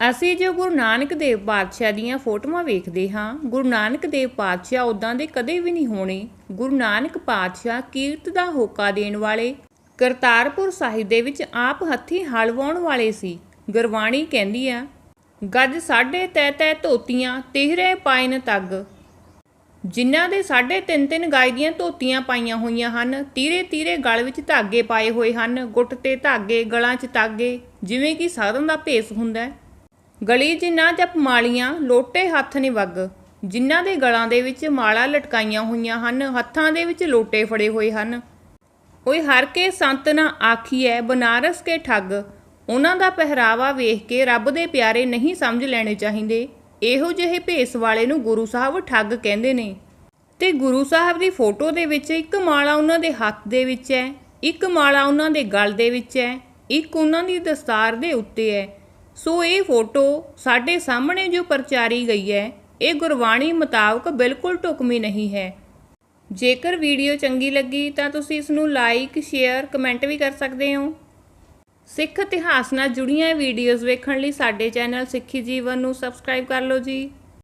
ਅਸੀਂ ਜੋ ਗੁਰੂ ਨਾਨਕ ਦੇਵ ਪਾਤਸ਼ਾਹ ਦੀਆਂ ਫੋਟੋਆਂ ਵੇਖਦੇ ਹਾਂ, ਗੁਰੂ ਨਾਨਕ ਦੇਵ ਪਾਤਸ਼ਾਹ ਉਦਾਂ ਦੇ ਕਦੇ ਵੀ ਨਹੀਂ ਹੋਣੇ। ਗੁਰੂ ਨਾਨਕ ਪਾਤਸ਼ਾਹ ਕੀਰਤ ਦਾ ਹੋਕਾ ਦੇਣ ਵਾਲੇ ਕਰਤਾਰਪੁਰ ਸਾਹਿਬ ਦੇ ਵਿੱਚ ਆਪ ਹੱਥੀਂ ਹਲ ਵਾਹੁਣ ਵਾਲੇ ਸੀ। ਗੁਰਬਾਣੀ ਕਹਿੰਦੀ ਆ, ਗੱਜ ਸਾਢੇ ਤੈ ਤੈ ਧੋਤੀਆਂ, ਤਿਹਰੇ ਪਾਇਨ ਤੱਗ। ਜਿਨ੍ਹਾਂ ਦੇ ਸਾਢੇ ਤਿੰਨ ਤਿੰਨ ਗਾਇ ਦੀਆਂ ਧੋਤੀਆਂ ਪਾਈਆਂ ਹੋਈਆਂ ਹਨ, ਤੀਰੇ ਤੀਰੇ ਗਲ ਵਿੱਚ ਧਾਗੇ ਪਾਏ ਹੋਏ ਹਨ, ਗੁੱਟ ਤੇ ਧਾਗੇ ਗਲਾਂ 'ਚ ਧਾਗੇ। ਜਿਵੇਂ ਕਿ ਸਾਧਨ ਦਾ ਭੇਸ ਹੁੰਦਾ ਹੈ। ਗਲੀ ਜਿਨ੍ਹਾਂ ਜਪ ਮਾਲੀਆਂ ਲੋਟੇ ਹੱਥ ਨੇ ਵੱਗ ਜਿਨ੍ਹਾਂ ਦੇ ਗਲਾਂ ਦੇ ਵਿੱਚ ਮਾਲਾ ਲਟਕਾਈਆਂ ਹੋਈਆਂ ਹਨ, ਹੱਥਾਂ ਦੇ ਵਿੱਚ ਲੋਟੇ ਫੜੇ ਹੋਏ ਹਨ। ਓਏ ਹਰ ਕੇ ਸੰਤ ਨਾ ਆਖੀਐ, ਬਨਾਰਸ ਕੇ ਠੱਗ, ਉਹਨਾਂ ਦਾ ਪਹਿਰਾਵਾ ਵੇਖ ਕੇ ਰੱਬ ਦੇ ਪਿਆਰੇ ਨਹੀਂ ਸਮਝ ਲੈਣੇ ਚਾਹੀਦੇ। ਇਹੋ ਜਿਹੇ ਭੇਸ ਵਾਲੇ ਨੂੰ ਗੁਰੂ ਸਾਹਿਬ ਠੱਗ ਕਹਿੰਦੇ ਨੇ। ਤੇ ਗੁਰੂ ਸਾਹਿਬ ਦੀ ਫੋਟੋ ਦੇ ਵਿੱਚ ਇੱਕ ਮਾਲਾ ਉਹਨਾਂ ਦੇ ਹੱਥ ਦੇ ਵਿੱਚ ਹੈ ਇੱਕ ਮਾਲਾ ਉਹਨਾਂ ਦੇ ਗਲ ਦੇ ਵਿੱਚ ਹੈ ਇੱਕ ਉਹਨਾਂ ਦੀ ਦਸਤਾਰ ਦੇ ਉੱਤੇ ਹੈ ਸੋ ਇਹ ਫੋਟੋ ਸਾਡੇ ਸਾਹਮਣੇ ਜੋ ਪ੍ਰਚਾਰੀ ਗਈ ਹੈ, ਇਹ ਗੁਰਬਾਣੀ ਮੁਤਾਬਕ ਬਿਲਕੁਲ ਢੁਕਵੀਂ ਨਹੀਂ ਹੈ। ਜੇਕਰ ਵੀਡੀਓ ਚੰਗੀ ਲੱਗੀ ਤਾਂ ਤੁਸੀਂ ਇਸ ਨੂੰ ਲਾਈਕ ਸ਼ੇਅਰ ਕਮੈਂਟ ਵੀ ਕਰ ਸਕਦੇ ਹੋ। ਸਿੱਖ ਇਤਿਹਾਸ ਨਾਲ ਜੁੜੀਆਂ ਵੀਡੀਓਜ਼ ਵੇਖਣ ਲਈ ਸਾਡੇ ਚੈਨਲ ਸਿੱਖੀ ਜੀਵਨ ਨੂੰ ਸਬਸਕ੍ਰਾਈਬ ਕਰ ਲਓ ਜੀ।